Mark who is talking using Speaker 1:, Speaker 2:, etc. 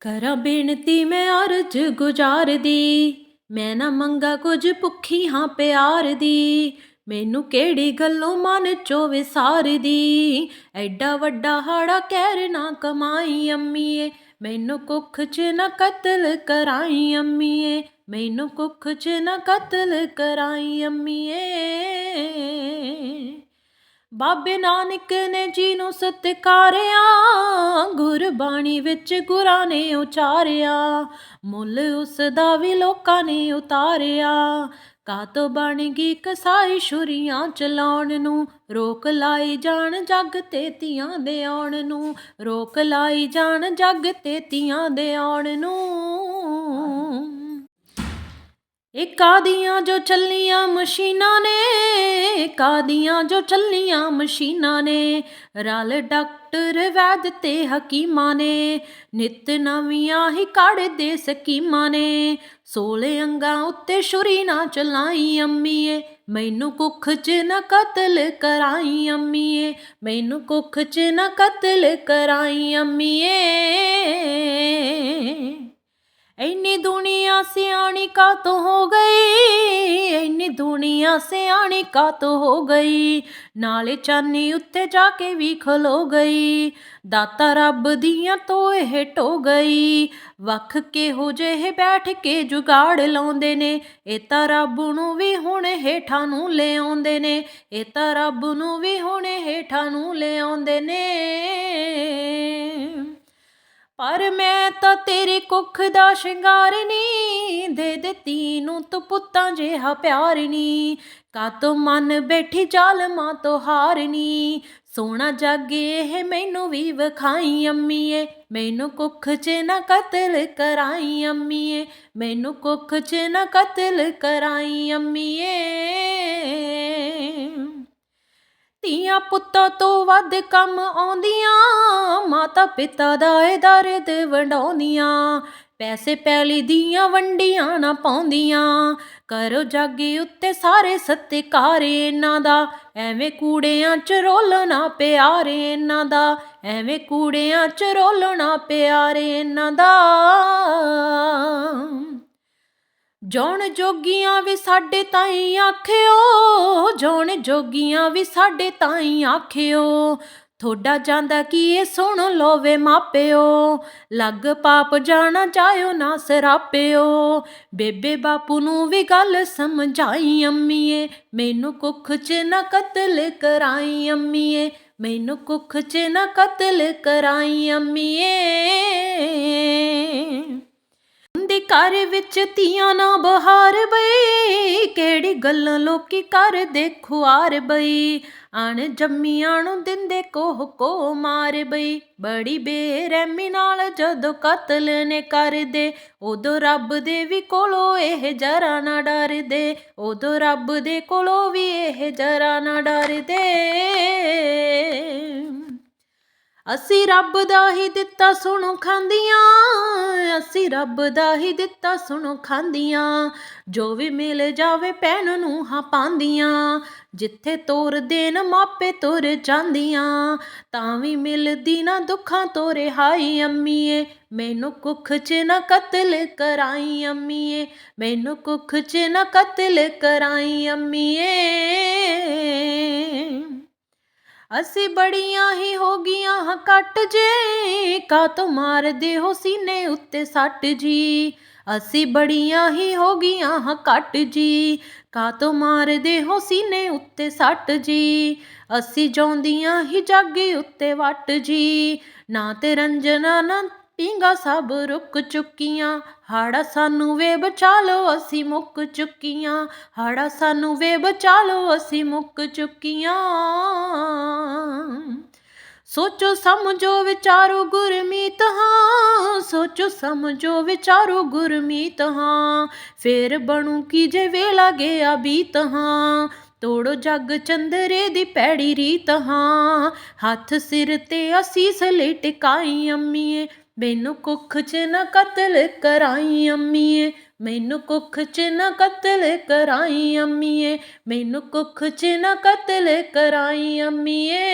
Speaker 1: ਕਰਾਂ ਬੇਨਤੀ ਮੈਂ ਅਰਜ ਗੁਜ਼ਾਰਦੀ ਮੈਂ ਨਾ ਮੰਗਾ ਕੁਝ ਭੁੱਖੀ ਹਾਂ ਪਿਆਰ ਦੀ। ਮੈਨੂੰ ਕਿਹੜੀ ਗੱਲੋਂ ਮਨ ਚੋਂ ਵਿਸਾਰਦੀ ਐਡਾ ਵੱਡਾ ਹਾੜਾ ਕਹਿਰ ਨਾ ਕਮਾਈ ਅੰਮੀਏ। ਮੈਨੂੰ ਕੁੱਖ ਚ ਨਾ ਕਤਲ ਕਰਾਈ ਅੰਮੀਏ। ਮੈਨੂੰ ਕੁੱਖ ਚ ਨਾ ਕਤਲ ਕਰਾਈ ਅੰਮੀਏ। ਬਾਬੇ ਨਾਨਕ ਨੇ ਜੀ ਨੂੰ ਸਤਿਕਾਰਿਆ। ਬਾਣੀ ਵਿੱਚ ਗੁਰਾਂ ਨੇ ਉਚਾਰਿਆ, ਮੁੱਲ ਉਸ ਦਾ ਵੀ ਲੋਕਾਂ ਨੇ ਉਤਾਰਿਆ। ਕਾਤੋ ਬਣ ਗਈ ਕਸਾਈ ਛੁਰੀਆਂ ਚਲਾਉਣ ਨੂੰ, ਰੋਕ ਲਾਈ ਜਾਣ ਜੱਗ ਤੇ ਤੀਆਂ ਦੇ ਆਉਣ ਨੂੰ, ਰੋਕ ਲਾਈ ਜਾਣ ਜੱਗ ਤੇ ਤੀਆਂ ਦੇ ਆਉਣ ਨੂੰ। ਇਹ ਕਾਦੀਆਂ ਜੋ ਚੱਲੀਆਂ ਮਸ਼ੀਨਾਂ ਨੇ ਕਾਦੀਆਂ ਜੋ ਚੱਲੀਆਂ ਮਸ਼ੀਨਾਂ ਨੇ, ਰਲ ਡਾਕਟਰ ਵੈਦ ਤੇ ਹਕੀਮਾਂ ਨੇ, ਨਿਤ ਨਵੀਆਂ ਹੀ ਕੱਢਦੇ ਸਕੀਮਾਂ ਨੇ। ਸੋਲੇ ਅੰਗਾਂ ਉੱਤੇ ਛੁਰੀ ਨਾ ਚਲਾਈ ਅੰਮੀਏ, ਮੈਨੂੰ ਕੁੱਖ 'ਚ ਨਾ ਕਤਲ ਕਰਾਈ ਅੰਮੀਏ, ਮੈਨੂੰ ਕੁੱਖ 'ਚ ਨਾ ਕਤਲ ਕਰਾਈ ਅੰਮੀਏ। ਦੁਨੀਆ ਸਿਆਣੀ ਕਾਤੋਂ ਹੋ ਗਈ? ਇੰਨੀ ਦੁਨੀਆ ਸਿਆਣੀ ਕਾਤੋਂ ਹੋ ਗਈ? ਨਾਲੇ ਚਾਨੀ ਉੱਤੇ ਜਾ ਕੇ ਵੀ ਖਲੋ ਗਈ। ਦਾਤਾ ਰੱਬ ਦੀਆਂ ਤੋਏ ਹਟੋ ਗਈ। ਵੱਖ ਕਿਹੋ ਜਿਹੇ ਬੈਠ ਕੇ ਜੁਗਾੜ ਲਾਉਂਦੇ ਨੇ। ਇਹ ਤਾਂ ਰੱਬ ਨੂੰ ਵੀ ਹੁਣ ਹੇਠਾਂ ਨੂੰ ਲੈ ਆਉਂਦੇ ਨੇ। ਇਹ ਤਾਂ ਰੱਬ ਨੂੰ ਵੀ ਹੁਣ ਹੇਠਾਂ ਨੂੰ ਲੈ ਆਉਂਦੇ ਨੇ। ਪਰ ਮੈਂ ਤਾਂ ਤੇਰੇ ਕੁੱਖ ਦਾ ਸ਼ਿੰਗਾਰ ਨੀ। ਦੇ ਦਿੱਤੀ ਨੂੰ ਤੂੰ ਪੁੱਤਾਂ ਜਿਹਾ ਪਿਆਰ ਨੀ। ਕਾਤੋਂ ਮਨ ਬੈਠੀ ਜ਼ਾਲਮਾਂ ਤੋਂ ਹਾਰ ਨੀ। ਸੋਹਣਾ ਜਾਗੇ ਇਹ ਮੈਨੂੰ ਵੀ ਵਿਖਾਈ ਅੰਮੀਏ। ਮੈਨੂੰ ਕੁੱਖ 'ਚ ਨਾ ਕਤਲ ਕਰਾਈ ਅੰਮੀਏ। ਮੈਨੂੰ ਕੁੱਖ 'ਚ ਨਾ ਕਤਲ ਕਰਾਈ ਅੰਮੀਏ। ਧੀਆਂ ਪੁੱਤਾਂ ਤੋਂ ਵੱਧ ਕੰਮ ਆਉਂਦੀਆਂ, ਮਾਤਾ ਪਿਤਾ ਦਾ ਏ ਦਰਦ ਵੰਡਾਉਂਦੀਆਂ। ਪੈਸੇ ਪੈਲੀ ਦੀਆਂ ਵੰਡੀਆਂ ਨਾ ਪਾਉਂਦੀਆਂ। ਕਰੋ ਜਾਗੀ ਉੱਤੇ ਸਾਰੇ ਸਤਿਕਾਰੇ ਇਹਨਾਂ ਦਾ। ਐਵੇਂ ਕੂੜਿਆਂ ਚ ਰੋਲਣਾ ਪਿਆਰੇ ਇਹਨਾਂ ਦਾ। ਐਵੇਂ ਕੂੜਿਆਂ ਚ ਰੋਲਣਾ ਪਿਆਰੇ ਇਹਨਾਂ ਦਾ। ਜੋਣ ਜੋਗੀਆਂ ਵੀ ਸਾਡੇ ਤਾਈ ਆਖਿਓ, ਜੌਣ ਜੋਗੀਆਂ ਵੀ ਸਾਡੇ ਤਾਈ ਆਖਿਓ। ਥੋੜਾ ਜਾਂਦਾ ਕੀ ਇਹ ਸੁਣ ਲੋਵੇ ਮਾਪਿਓ, ਲੱਗ ਪਾਪ ਜਾਣਾ ਚਾਹਿਓ ਨਾ ਸਰਾਪਿਓ। ਬੇਬੇ ਬਾਪੂ ਨੂੰ ਵੀ ਗੱਲ ਸਮਝਾਈ ਅੰਮੀਏ, ਮੈਨੂੰ ਕੁੱਖ 'ਚ ਨਾ ਕਤਲ ਕਰਾਈ ਅੰਮੀਏ, ਮੈਨੂੰ ਕੁੱਖ 'ਚ ਨਾ ਕਤਲ ਕਰਾਈ ਅੰਮੀਏ। ਘਰ ਵਿੱਚ ਧੀਆਂ ਨਾ ਬਹਾਰ ਬਈ। ਕਿਹੜੀ ਗੱਲਾਂ ਲੋਕੀ ਕਰਦੇ ਖੁਆਰ ਬਈ। ਅਣ ਜੰਮੀਆਂ ਨੂੰ ਦਿੰਦੇ ਕੋਹ ਕੋ ਮਾਰ ਬਈ। ਬੜੀ ਬੇਰਹਿਮੀ ਨਾਲ ਜਦੋਂ ਕਤਲ ਨੇ ਕਰਦੇ, ਉਦੋਂ ਰੱਬ ਦੇ ਵੀ ਕੋਲੋਂ ਇਹ ਜਰਾ ਨਾ ਡਰਦੇ। ਉਦੋਂ ਰੱਬ ਦੇ ਕੋਲੋਂ ਵੀ ਇਹ ਜਰਾ ਨਾ ਡਰਦੇ। ਅਸੀਂ ਰੱਬ ਦਾ ਹੀ ਦਿੱਤਾ ਸੁਣੋ ਖਾਂਦੀਆਂ, ਅਸੀਂ ਰੱਬ ਦਾ ਹੀ ਦਿੱਤਾ ਸੁਣੋ ਖਾਂਦੀਆਂ। ਜੋ ਵੀ ਮਿਲ ਜਾਵੇ ਪੈਣ ਨੂੰ ਹਾਂ ਪਾਉਂਦੀਆਂ, ਜਿੱਥੇ ਤੋਰ ਦੇਣ ਮਾਪੇ ਤੁਰ ਜਾਂਦੀਆਂ। ਤਾਂ ਵੀ ਮਿਲਦੀ ਨਾ ਦੁੱਖਾਂ ਤੋਂ ਰਿਹਾਈ ਅੰਮੀਏ, ਮੈਨੂੰ ਕੁੱਖ 'ਚ ਨਾ ਕਤਲ ਕਰਾਈ ਅੰਮੀਏ, ਮੈਨੂੰ ਕੁੱਖ 'ਚ ਨਾ ਕਤਲ ਕਰਾਈ ਅੰਮੀਏ। ਅਸੀਂ ਬੜੀਆਂ ਹੀ ਹੋ ਗਈਆਂ ਹਾਂ ਕੱਟ ਜੇ। ਕਾ ਤੋਂ ਮਾਰਦੇ ਹੋ ਸੀਨੇ ਉੱਤੇ ਸੱਟ ਜੀ। ਅਸੀਂ ਬੜੀਆਂ ਹੀ ਹੋ ਗਈਆਂ ਹਾਂ ਕੱਟ ਜੀ। ਕਾ ਤੋਂ ਮਾਰਦੇ ਹੋ ਸੀਨੇ ਉੱਤੇ ਸੱਟ ਜੀ। ਅਸੀਂ ਜੌਂਦੀਆਂ ਹੀ ਜਾਗੇ ਉੱਤੇ ਵੱਟ ਜੀ। ਨਾ ਤੇ ਰੰਜਨਾ, ਨਾ ਪਿੰਗਾ ਸਭ ਰੁਕ ਚੁੱਕੀਆਂ, ਹਾੜਾ ਸਾਨੂੰ ਵੇ ਬਚਾ ਲੋ ਅਸੀਂ ਮੁੱਕ ਚੁੱਕੀਆਂ। ਹਾੜਾ ਸਾਨੂੰ ਵੇ ਬਚਾ ਲੋ ਅਸੀਂ ਮੁੱਕ ਚੁੱਕੀਆਂ। ਸੋਚੋ ਸਮਝੋ ਵਿਚਾਰੋ ਗੁਰਮੀਤ ਹਾਂ, ਸੋਚੋ ਸਮਝੋ ਵਿਚਾਰੋ ਗੁਰਮੀਤ ਹਾਂ। ਫੇਰ ਬਣੂ ਕੀ ਜੇ ਵੇਲਾ ਗਿਆ ਬੀਤ ਹਾਂ। ਤੋੜੋ ਜੱਗ ਚੰਦਰੇ ਦੀ ਪੈੜੀ ਰੀਤ ਹਾਂ। ਹੱਥ ਸਿਰ ਤੇ ਅਸੀਸ ਲੈ ਟਿਕਾਈ ਅੰਮੀਏ ਮੈਨੂੰ ਕੁੱਖ 'ਚ ਨਾ ਕਤਲ ਕਰਾਈ ਅੰਮੀਏ, ਮੈਨੂੰ ਕੁੱਖ 'ਚ ਨਾ ਕਤਲ ਕਰਾਈ ਅੰਮੀਏ, ਮੈਨੂੰ ਕੁੱਖ 'ਚ ਨਾ ਕਤਲ ਕਰਾਈ ਅੰਮੀਏ।